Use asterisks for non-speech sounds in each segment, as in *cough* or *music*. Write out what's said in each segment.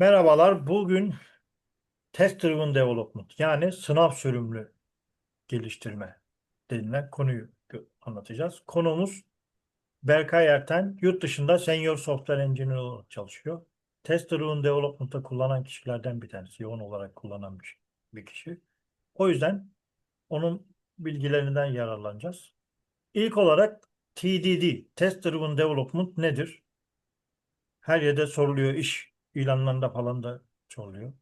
Merhabalar. Bugün Test Driven Development yani sınav sürümlü geliştirme denilen konuyu anlatacağız. Konumuz Berkay Erten yurt dışında Senior Software Engineer olarak çalışıyor. Test Driven Development'ta kullanan kişilerden bir tanesi. Yoğun olarak kullanan bir kişi. O yüzden onun bilgilerinden yararlanacağız. İlk olarak TDD, Test Driven Development nedir? Her yerde soruluyor, iş ilanlarında falan da soruluyor.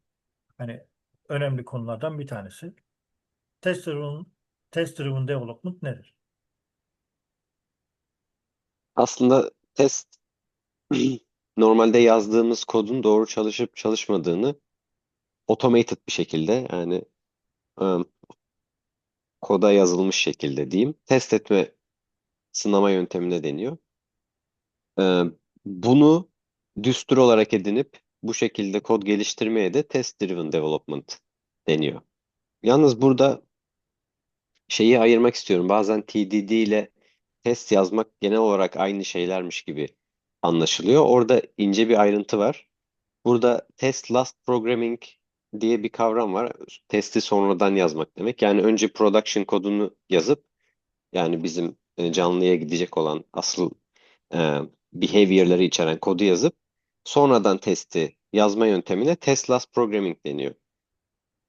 Hani önemli konulardan bir tanesi. Test driven, test driven development nedir? Aslında test *clears throat* normalde yazdığımız kodun doğru çalışıp çalışmadığını automated bir şekilde yani ım, koda yazılmış şekilde diyeyim test etme sınama yöntemine deniyor. Ee, bunu düstur olarak edinip bu şekilde kod geliştirmeye de test driven development deniyor. Yalnız burada şeyi ayırmak istiyorum. Bazen TDD ile test yazmak genel olarak aynı şeylermiş gibi anlaşılıyor. Orada ince bir ayrıntı var. Burada test last programming diye bir kavram var. Testi sonradan yazmak demek. Yani önce production kodunu yazıp yani bizim e, canlıya gidecek olan asıl e, behavior'ları içeren kodu yazıp sonradan testi yazma yöntemine test last programming deniyor.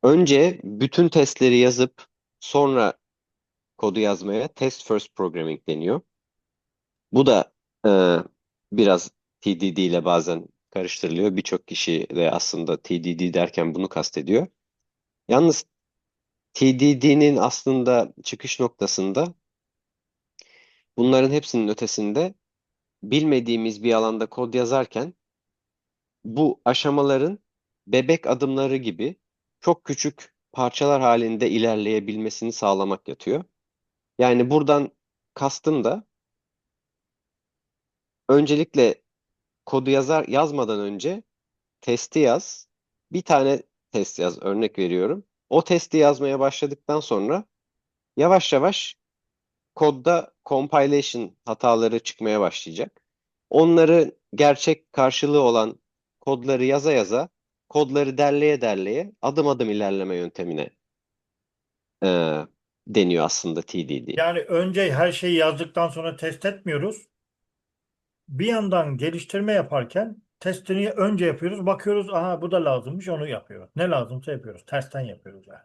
Önce bütün testleri yazıp sonra kodu yazmaya test first programming deniyor. Bu da e, biraz TDD ile bazen karıştırılıyor. Birçok kişi de aslında TDD derken bunu kastediyor. Yalnız TDD'nin aslında çıkış noktasında bunların hepsinin ötesinde bilmediğimiz bir alanda kod yazarken bu aşamaların bebek adımları gibi çok küçük parçalar halinde ilerleyebilmesini sağlamak yatıyor. Yani buradan kastım da öncelikle kodu yazar yazmadan önce testi yaz. Bir tane test yaz örnek veriyorum. O testi yazmaya başladıktan sonra yavaş yavaş kodda compilation hataları çıkmaya başlayacak. Onları gerçek karşılığı olan kodları yaza yaza kodları derleye derleye adım adım ilerleme yöntemine e, deniyor aslında TDD. Yani önce her şeyi yazdıktan sonra test etmiyoruz. Bir yandan geliştirme yaparken testini önce yapıyoruz. Bakıyoruz aha bu da lazımmış onu yapıyoruz. Ne lazımsa yapıyoruz. Tersten yapıyoruz yani.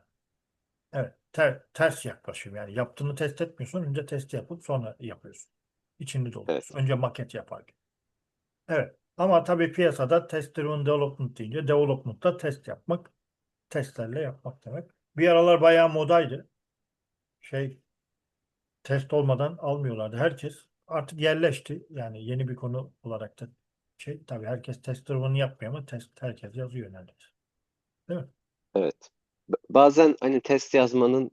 Evet. ter- ters yaklaşım yani. Yaptığını test etmiyorsun. Önce testi yapıp sonra yapıyorsun. İçini dolduruyorsun. Önce maket yaparken. Evet. Ama tabii piyasada test driven development deyince development'ta test yapmak, testlerle yapmak demek. Bir aralar bayağı modaydı. Şey test olmadan almıyorlardı. Herkes artık yerleşti. Yani yeni bir konu olarak da şey tabii herkes test driven yapmıyor ama test herkes yazıyor neredeyse. Değil mi? Evet. Bazen hani test yazmanın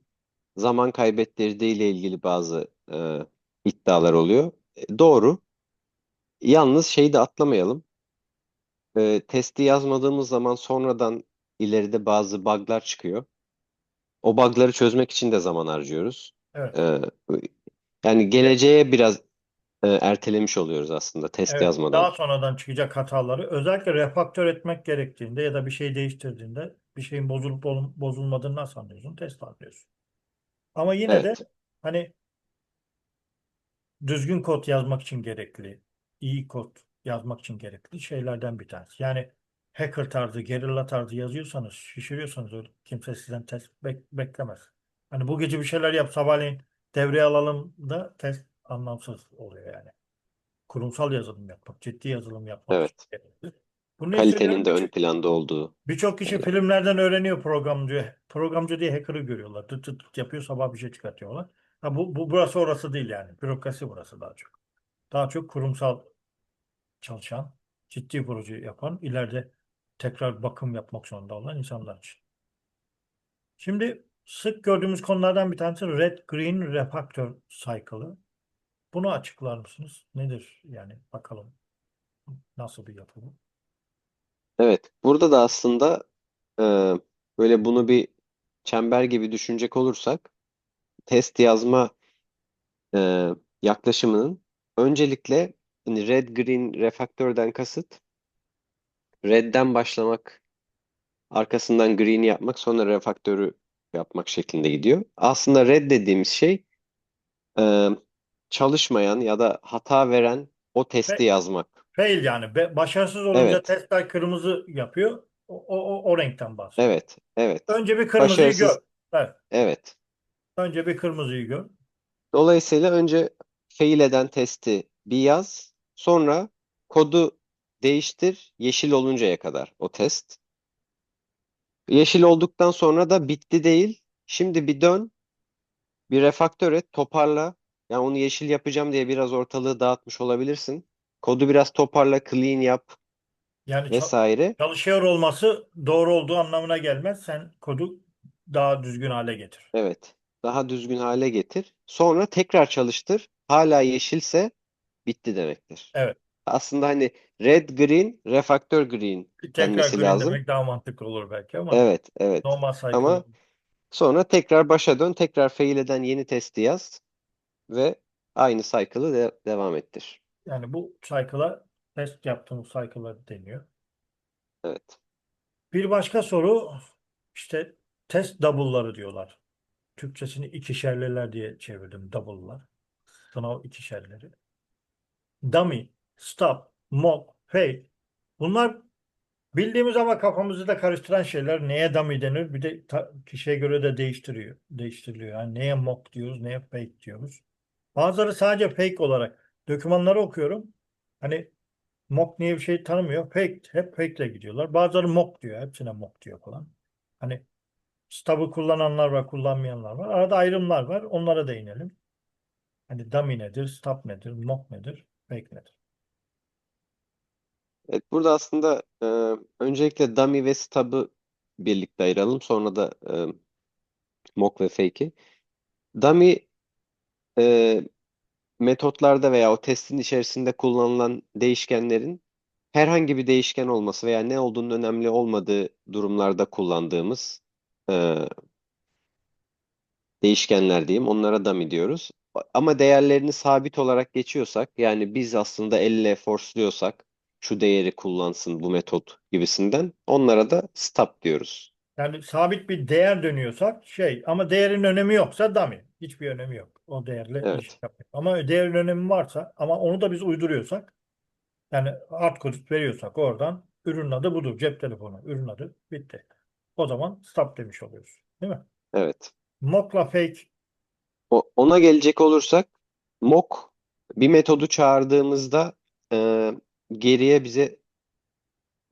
zaman kaybettirdiği ile ilgili bazı e, iddialar oluyor. E, doğru. Yalnız şeyi de atlamayalım. E, testi yazmadığımız zaman sonradan ileride bazı bug'lar çıkıyor. O bug'ları çözmek için de zaman harcıyoruz. Evet. E, yani geleceğe biraz e, ertelemiş oluyoruz aslında test Evet, yazmadan. daha sonradan çıkacak hataları özellikle refaktör etmek gerektiğinde ya da bir şey değiştirdiğinde bir şeyin bozulup bozul- bozulmadığını nasıl anlıyorsun? Test anlıyorsun. Ama yine de Evet. hani düzgün kod yazmak için gerekli, iyi kod yazmak için gerekli şeylerden bir tanesi. Yani hacker tarzı, gerilla tarzı yazıyorsanız, şişiriyorsanız öyle kimse sizden test bek- beklemez. Hani bu gece bir şeyler yap, sabahleyin devreye alalım da test anlamsız oluyor yani. Kurumsal yazılım yapmak, ciddi yazılım yapmak Evet. gerekli. Bunu niye söylüyorum? Kalitenin de ön planda olduğu. Birçok kişi yerler. filmlerden öğreniyor programcı. Programcı diye hacker'ı görüyorlar. Tıt tıt tıt yapıyor sabah bir şey çıkartıyorlar. Ha, bu, bu burası orası değil yani. Bürokrasi burası daha çok. Daha çok kurumsal çalışan, ciddi proje yapan, ileride tekrar bakım yapmak zorunda olan insanlar için. Şimdi sık gördüğümüz konulardan bir tanesi Red Green Refactor Cycle'ı. Bunu açıklar mısınız? Nedir yani bakalım nasıl bir yapı bu? Evet. Burada da aslında e, böyle bunu bir çember gibi düşünecek olursak test yazma e, yaklaşımının öncelikle hani red green refaktörden kasıt red'den başlamak, arkasından green'i yapmak, sonra refaktörü yapmak şeklinde gidiyor. Aslında red dediğimiz şey e, çalışmayan ya da hata veren o testi yazmak. Fail yani. Be- başarısız olunca Evet. testler kırmızı yapıyor. O, o, o, o renkten bahsediyor. Evet, evet, Önce bir kırmızıyı Başarısız- gör. Evet. evet. Önce bir kırmızıyı gör. Dolayısıyla önce fail eden testi bir yaz, sonra kodu değiştir yeşil oluncaya kadar o test. Yeşil olduktan sonra da bitti değil. Şimdi bir dön, bir refaktör et, toparla. Yani onu yeşil yapacağım diye biraz ortalığı dağıtmış olabilirsin. Kodu biraz toparla, clean yap Yani ça- vesaire. çalışıyor olması doğru olduğu anlamına gelmez. Sen kodu daha düzgün hale getir. Evet. Daha düzgün hale getir. Sonra tekrar çalıştır. Hala yeşilse bitti demektir. Evet. Aslında hani red green, refaktör green Bir tekrar denmesi green lazım. demek daha mantıklı olur belki ama Evet, evet. normal cycle. Ama sonra tekrar başa dön, tekrar fail eden yeni testi yaz ve aynı cycle'ı de- devam ettir. Yani bu cycle'a test yaptığımız cycle'a deniyor. Evet. Bir başka soru işte test double'ları diyorlar. Türkçesini ikişerliler diye çevirdim double'lar. Sınav ikişerleri. Dummy, stop, mock, fail. Bunlar bildiğimiz ama kafamızı da karıştıran şeyler. Neye dummy denir? Bir de kişiye göre de değiştiriyor. Değiştiriliyor. Yani neye mock diyoruz, neye fake diyoruz. Bazıları sadece fake olarak. Dokümanları okuyorum. Hani mock diye bir şey tanımıyor. Fake, hep fake ile gidiyorlar. Bazıları mock diyor. Hepsine mock diyor falan. Hani stub'ı kullananlar var, kullanmayanlar var. Arada ayrımlar var. Onlara değinelim. Hani dummy nedir, stub nedir, mock nedir, nedir? Evet, burada aslında e, öncelikle dummy ve stub'ı birlikte ayıralım. Sonra da e, mock ve fake'i. Dummy e, metotlarda veya o testin içerisinde kullanılan değişkenlerin herhangi bir değişken olması veya ne olduğunun önemli olmadığı durumlarda kullandığımız e, değişkenler diyeyim. Onlara dummy diyoruz. Ama değerlerini sabit olarak geçiyorsak yani biz aslında elle force'luyorsak şu değeri kullansın bu metot gibisinden onlara da stop diyoruz. Yani sabit bir değer dönüyorsak şey ama değerin önemi yoksa dummy. Hiçbir önemi yok. O değerle Evet. iş yapıyor. Ama değerin önemi varsa ama onu da biz uyduruyorsak yani hardcode veriyorsak oradan ürünün adı budur. Cep telefonu ürün adı bitti. O zaman stop demiş oluyoruz. Değil mi? Evet. Mock'la fake Ona gelecek olursak mock bir metodu çağırdığımızda e, geriye bize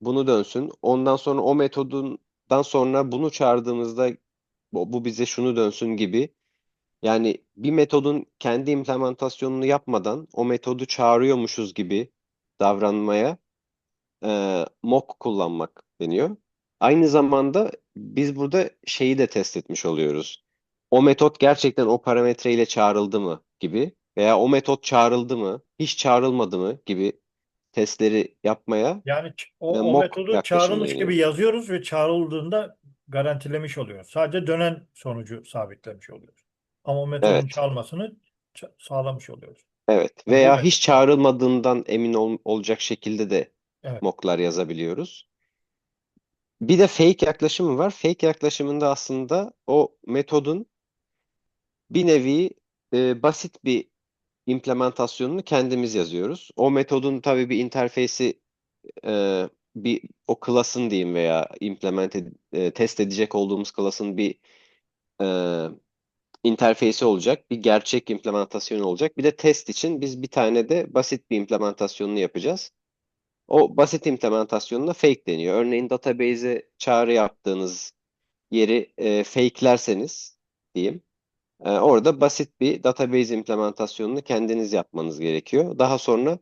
bunu dönsün. Ondan sonra o metodundan sonra bunu çağırdığımızda bu, bu bize şunu dönsün gibi. Yani bir metodun kendi implementasyonunu yapmadan o metodu çağırıyormuşuz gibi davranmaya e, mock kullanmak deniyor. Aynı zamanda biz burada şeyi de test etmiş oluyoruz. O metot gerçekten o parametreyle çağrıldı mı gibi veya o metot çağrıldı mı, hiç çağrılmadı mı gibi testleri yapmaya yani o, o metodu çağrılmış gibi yazıyoruz ve çağrıldığında garantilemiş oluyoruz. Sadece dönen sonucu sabitlemiş oluyoruz. Ama o metodun Evet. çalmasını ça- sağlamış oluyoruz. Evet. Veya metot. hiç çağrılmadığından emin ol- olacak şekilde de Evet. mock'lar yazabiliyoruz. Bir de fake yaklaşımı var. Fake yaklaşımında aslında o metodun bir nevi e, basit bir implementasyonunu kendimiz yazıyoruz. O metodun tabii bir interfeysi e, bir o class'ın diyeyim veya implement e, test edecek olduğumuz class'ın bir e, interfeysi olacak. Bir gerçek implementasyon olacak. Bir de test için biz bir tane de basit bir implementasyonunu yapacağız. O basit implementasyonuna fake deniyor. Örneğin database'e çağrı yaptığınız yeri e, fakelerseniz diyeyim. E, orada basit bir database implementasyonunu kendiniz yapmanız gerekiyor. Daha sonra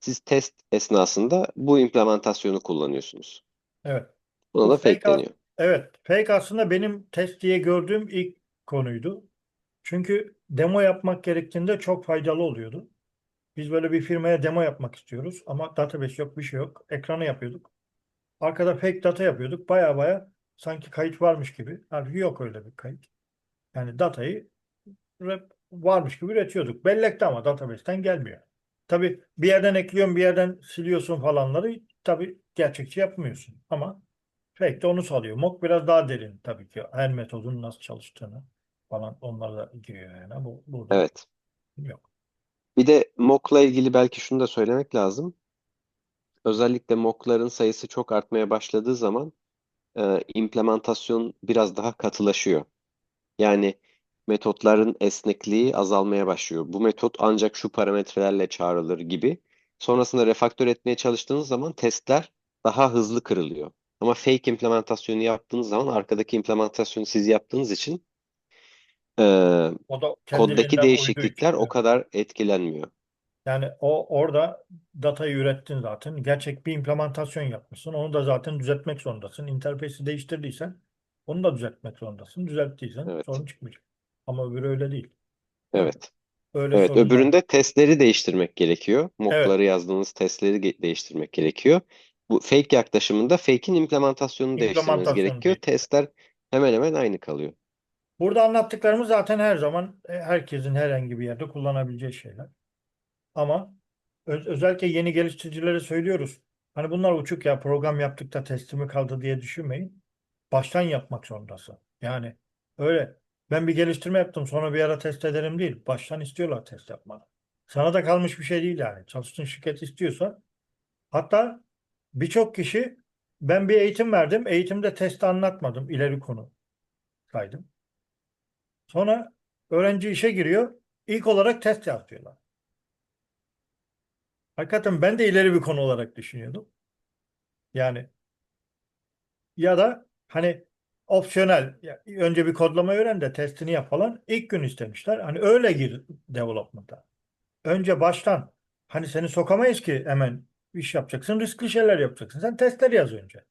siz test esnasında bu implementasyonu kullanıyorsunuz. Evet. Buna Bu da fake fake deniyor. Evet. Fake aslında benim test diye gördüğüm ilk konuydu. Çünkü demo yapmak gerektiğinde çok faydalı oluyordu. Biz böyle bir firmaya demo yapmak istiyoruz ama database yok, bir şey yok. Ekranı yapıyorduk. Arkada fake data yapıyorduk. Baya baya sanki kayıt varmış gibi. Halbuki yok öyle bir kayıt. Yani datayı varmış gibi üretiyorduk. Bellekte ama database'ten gelmiyor. Tabii bir yerden ekliyorsun, bir yerden siliyorsun falanları tabii gerçekçi yapmıyorsun ama fake de onu sağlıyor. Mock biraz daha derin tabii ki. Her metodun nasıl çalıştığını falan onlar da giriyor yani. Bu, burada Evet. yok. Bir de mock'la ilgili belki şunu da söylemek lazım. Özellikle mock'ların sayısı çok artmaya başladığı zaman e, implementasyon biraz daha katılaşıyor. Yani metotların esnekliği azalmaya başlıyor. Bu metot ancak şu parametrelerle çağrılır gibi. Sonrasında refaktör etmeye çalıştığınız zaman testler daha hızlı kırılıyor. Ama fake implementasyonu yaptığınız zaman arkadaki implementasyonu siz yaptığınız için e, koddaki değişiklikler o kadar etkilenmiyor. Yani o orada datayı ürettin zaten. Gerçek bir implementasyon yapmışsın. Onu da zaten düzeltmek zorundasın. Interface'i değiştirdiysen onu da düzeltmek zorundasın. Düzelttiysen Evet. sorun çıkmayacak. Ama öbürü öyle değil. Evet. Öyle Evet, sorunlar. öbüründe testleri değiştirmek gerekiyor. Evet. Mock'ları yazdığınız testleri ge- değiştirmek gerekiyor. Bu fake yaklaşımında fake'in implementasyonunu değiştirmeniz İmplementasyonu gerekiyor. değil. Testler hemen hemen aynı kalıyor. Burada anlattıklarımız zaten her zaman e, herkesin herhangi bir yerde kullanabileceği şeyler. Ama öz- özellikle yeni geliştiricilere söylüyoruz. Hani bunlar uçuk ya program yaptık da testimi kaldı diye düşünmeyin. Baştan yapmak zorundasın. Yani öyle ben bir geliştirme yaptım sonra bir ara test ederim değil. Baştan istiyorlar test yapmanı. Sana da kalmış bir şey değil yani. Çalıştığın şirket istiyorsa. Hatta birçok kişi ben bir eğitim verdim. Eğitimde testi anlatmadım. ileri konu saydım. Sonra öğrenci işe giriyor. İlk olarak test yapıyorlar. Hakikaten ben de ileri bir konu olarak düşünüyordum. Yani ya da hani opsiyonel önce bir kodlama öğren de testini yap falan ilk gün istemişler. Hani öyle gir development'a. Önce baştan hani seni sokamayız ki hemen iş yapacaksın. Riskli şeyler yapacaksın. Sen testler yaz önce.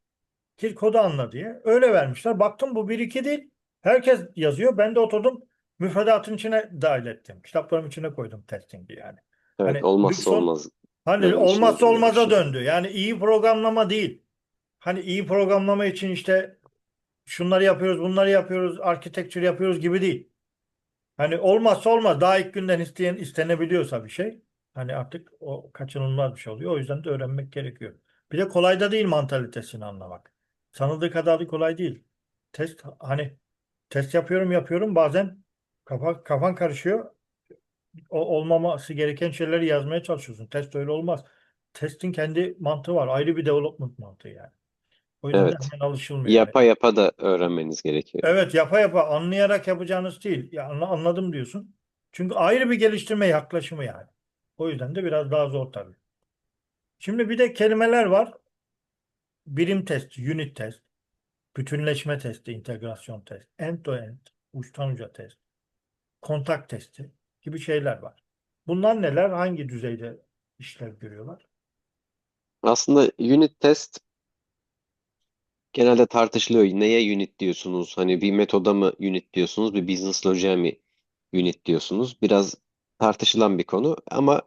Gir kodu anla diye. Öyle vermişler. Baktım bu bir iki değil. Herkes yazıyor. Ben de oturdum müfredatın içine dahil ettim. Kitaplarım içine koydum testingi yani. Evet, Hani olmazsa son- olmaz. Hani Benim olmazsa olmaza döndü. Yani iyi programlama değil. Hani iyi programlama için işte şunları yapıyoruz, bunları yapıyoruz, architecture yapıyoruz gibi değil. Hani olmazsa olmaz. Daha ilk günden isteyen istenebiliyorsa bir şey. Hani artık o kaçınılmaz bir şey oluyor. O yüzden de öğrenmek gerekiyor. Bir de kolay da değil mantalitesini anlamak. Sanıldığı kadar da kolay değil. Test hani test yapıyorum yapıyorum bazen kafa, kafan karışıyor. O, olmaması gereken şeyleri yazmaya çalışıyorsun. Test öyle olmaz. Testin kendi mantığı var. Ayrı bir development mantığı yani. O yüzden Evet. hemen alışılmıyor. Yapa yapa da öğrenmeniz gerekiyor. Evet yapa yapa anlayarak yapacağınız değil. Ya anla- anladım diyorsun. Çünkü ayrı bir geliştirme yaklaşımı yani. O yüzden de biraz daha zor tabii. Şimdi bir de kelimeler var. Birim test, unit test, bütünleşme testi, integrasyon test, end to end, uçtan uca test, kontak testi gibi şeyler var. Bunlar neler? Hangi düzeyde işlev görüyorlar? Aslında unit test genelde tartışılıyor. Neye unit diyorsunuz? Hani bir metoda mı unit diyorsunuz? Bir business logic'e mi unit diyorsunuz? Biraz tartışılan bir konu ama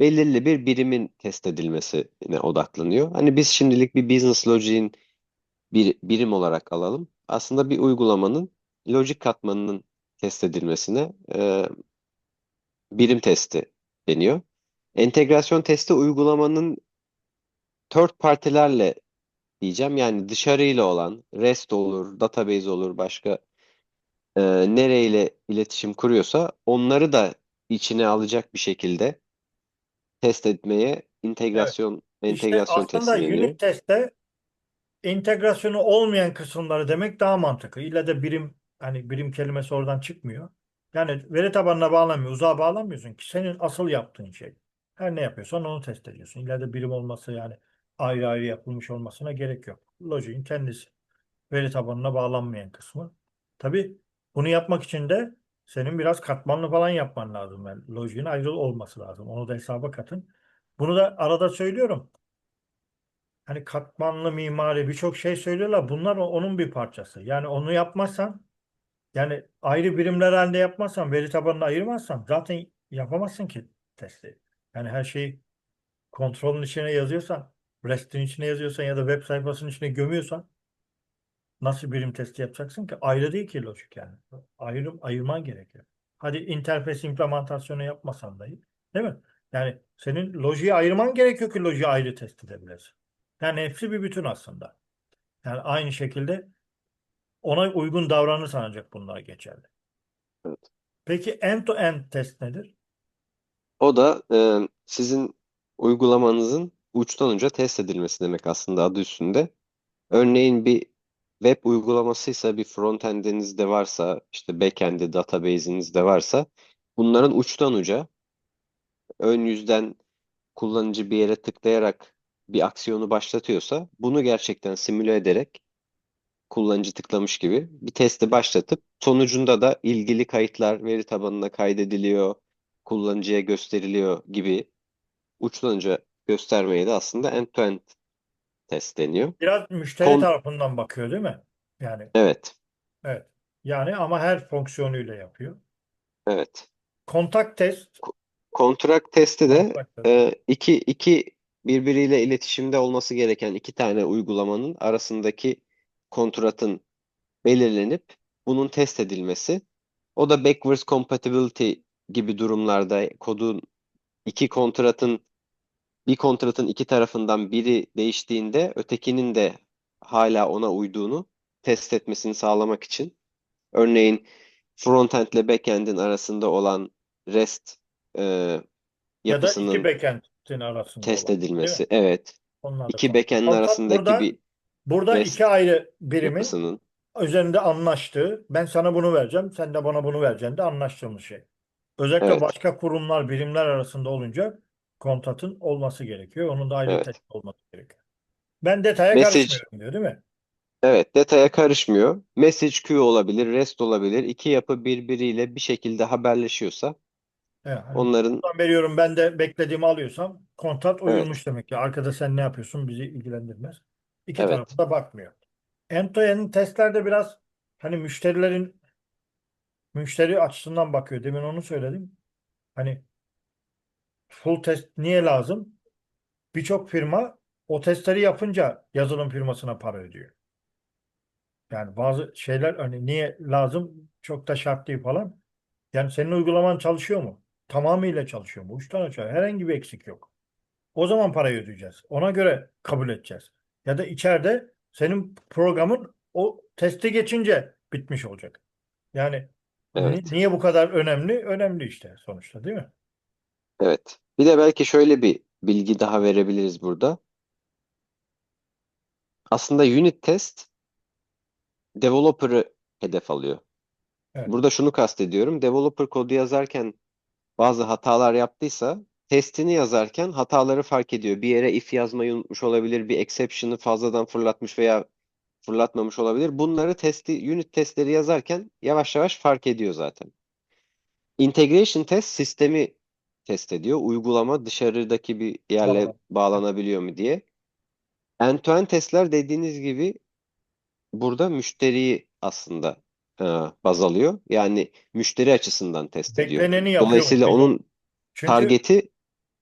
belirli bir birimin test edilmesine odaklanıyor. Hani biz şimdilik bir business logic'in bir birim olarak alalım. Aslında bir uygulamanın lojik katmanının test edilmesine e, birim testi deniyor. Entegrasyon testi uygulamanın third partilerle diyeceğim. Yani dışarıyla olan REST olur, database olur, başka e, nereyle iletişim kuruyorsa onları da içine alacak bir şekilde test etmeye integrasyon İşte entegrasyon aslında testi unit testte entegrasyonu olmayan kısımları demek daha mantıklı. İlla da birim hani birim kelimesi oradan çıkmıyor. Yani veri tabanına bağlamıyor, uzağa bağlamıyorsun ki senin asıl yaptığın şey. Her ne yapıyorsan onu test ediyorsun. İlla da birim olması yani ayrı ayrı yapılmış olmasına gerek yok. Logiğin kendisi. Veri tabanına bağlanmayan kısmı. Tabii bunu yapmak için de senin biraz katmanlı falan yapman lazım. Yani lojiğin ayrı olması lazım. Onu da hesaba katın. Bunu da arada söylüyorum. Hani katmanlı mimari birçok şey söylüyorlar. Bunlar onun bir parçası. Yani onu yapmazsan yani ayrı birimler halinde yapmazsan, veri tabanını ayırmazsan zaten yapamazsın ki testi. Yani her şeyi kontrolün içine yazıyorsan, REST'in içine yazıyorsan ya da web sayfasının içine gömüyorsan nasıl birim testi yapacaksın ki? Ayrı değil ki lojik yani. Ayrım, ayırman gerekiyor. Hadi interface implementasyonu yapmasan dahi. Değil mi? Yani senin lojiyi ayırman gerekiyor ki lojiyi ayrı test edebilesin. Yani hepsi bir bütün aslında. Yani aynı şekilde ona uygun davranırsan ancak bunlar geçerli. Evet. Peki end-to-end test nedir? O da e, sizin uygulamanızın uçtan uca test edilmesi demek aslında adı üstünde. Örneğin bir web uygulamasıysa bir frontend'iniz de varsa işte backend'i database'iniz de varsa bunların uçtan uca ön yüzden kullanıcı bir yere tıklayarak bir aksiyonu başlatıyorsa bunu gerçekten simüle ederek kullanıcı tıklamış gibi bir testi başlatıp sonucunda da ilgili kayıtlar veri tabanına kaydediliyor, kullanıcıya gösteriliyor gibi uçtan uca göstermeye de aslında end-to-end test deniyor. Biraz müşteri Kon- tarafından bakıyor değil mi? Yani Evet, evet. Yani ama her fonksiyonuyla yapıyor. evet. Kontak test. Kontrak testi de Kontak test. e, iki, iki birbiriyle iletişimde olması gereken iki tane uygulamanın arasındaki kontratın belirlenip bunun test edilmesi. O da backwards compatibility gibi durumlarda kodun iki kontratın bir kontratın iki tarafından biri değiştiğinde ötekinin de hala ona uyduğunu test etmesini sağlamak için. Örneğin frontend ile backend'in arasında olan REST e, Ya da iki yapısının backend'in arasında test olan, edilmesi. Evet. Onlar İki backend'in arasındaki burada bir burada REST iki ayrı birimin yapısının üzerinde anlaştığı, ben sana bunu vereceğim, sen de bana bunu vereceksin de anlaştığımız şey. Özellikle evet, başka kurumlar, birimler arasında olunca kontratın olması gerekiyor. Onun da ayrı evet. test olması gerekiyor. Ben detaya Message karışmıyorum diyor, değil mi? Evet, detaya karışmıyor. Message queue olabilir, REST olabilir. İki yapı birbiriyle bir şekilde haberleşiyorsa Evet, hani onların buradan veriyorum ben de beklediğimi alıyorsam kontrat evet, uyulmuş demek ki. Arkada sen ne yapıyorsun bizi ilgilendirmez. İki evet, da bakmıyor. End-to-end testlerde biraz hani müşterilerin müşteri açısından bakıyor. Demin onu söyledim. Hani full test niye lazım? Birçok firma o testleri yapınca yazılım firmasına para ödüyor. Yani bazı şeyler hani niye lazım çok da şart değil falan. Yani senin uygulaman çalışıyor mu? Tamamıyla çalışıyor mu? Uçtan aşağı herhangi bir eksik yok. O zaman parayı ödeyeceğiz. Ona göre kabul edeceğiz. Ya da içeride senin programın o testi geçince bitmiş olacak. Yani ni- evet, niye bu kadar önemli? Önemli işte sonuçta değil mi? Evet. Bir de belki şöyle bir bilgi daha verebiliriz burada. Aslında unit test developer'ı hedef alıyor. Evet. Burada şunu kastediyorum. Developer kodu yazarken bazı hatalar yaptıysa testini yazarken hataları fark ediyor. Bir yere if yazmayı unutmuş olabilir, bir exception'ı fazladan fırlatmış veya fırlatmamış olabilir. Bunları testi, unit testleri yazarken yavaş yavaş fark ediyor zaten. Integration test sistemi test ediyor. Uygulama dışarıdaki bir yerle. Evet. bağlanabiliyor mu diye. End-to-end testler dediğiniz gibi burada müşteriyi aslında e, baz alıyor. Yani müşteri açısından test ediyor. Bekleneni yapıyor? Dolayısıyla onun Çünkü targeti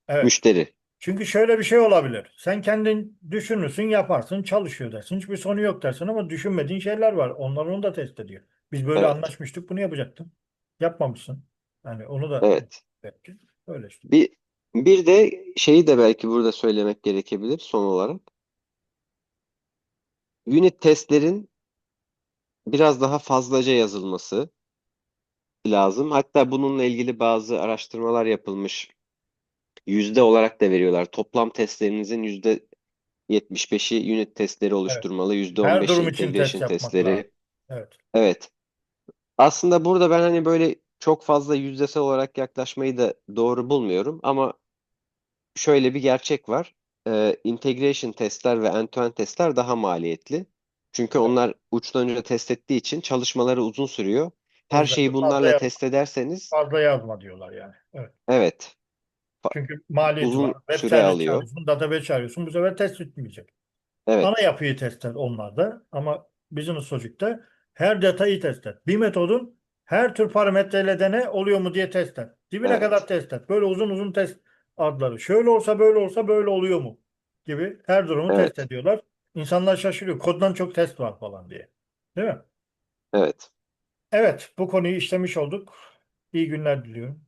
evet. müşteri. Çünkü şöyle bir şey olabilir. Sen kendin düşünürsün, yaparsın, çalışıyor dersin. Hiçbir sonu yok dersin ama düşünmediğin şeyler var. Onlar onu da test ediyor. Biz böyle Evet, anlaşmıştık, bunu yapacaktım. Yapmamışsın. Yani onu da evet. belki öyle işte. Bir bir de şeyi de belki burada söylemek gerekebilir son olarak. Unit testlerin biraz daha fazlaca yazılması lazım. Hatta bununla ilgili bazı araştırmalar yapılmış. Yüzde olarak da veriyorlar. Toplam testlerinizin yüzde 75'i unit testleri oluşturmalı, yüzde Her 15'i durum için test integration yapmak testleri. lazım. Evet. Evet. Aslında burada ben hani böyle çok fazla yüzdesel olarak yaklaşmayı da doğru bulmuyorum ama şöyle bir gerçek var. Ee, integration testler ve end-to-end testler daha maliyetli. Çünkü onlar uçtan uca test ettiği için çalışmaları uzun sürüyor. Her şeyi fazla bunlarla yazma. test ederseniz Fazla yazma diyorlar yani. Evet. evet Çünkü maliyeti var. uzun Web süre servis alıyor. çağırıyorsun, database çağırıyorsun. Bu sefer test bitmeyecek. Evet, Ana yapıyı test et onlarda ama Business Logic'te her detayı test et. Bir metodun her tür parametreyle dene oluyor mu diye test et. Dibine evet, kadar test et. Böyle uzun uzun test adları. Şöyle olsa böyle olsa böyle oluyor mu gibi her durumu test evet, ediyorlar. İnsanlar şaşırıyor. Koddan çok test var falan diye. Değil mi? evet. Evet, bu konuyu işlemiş olduk. İyi günler diliyorum.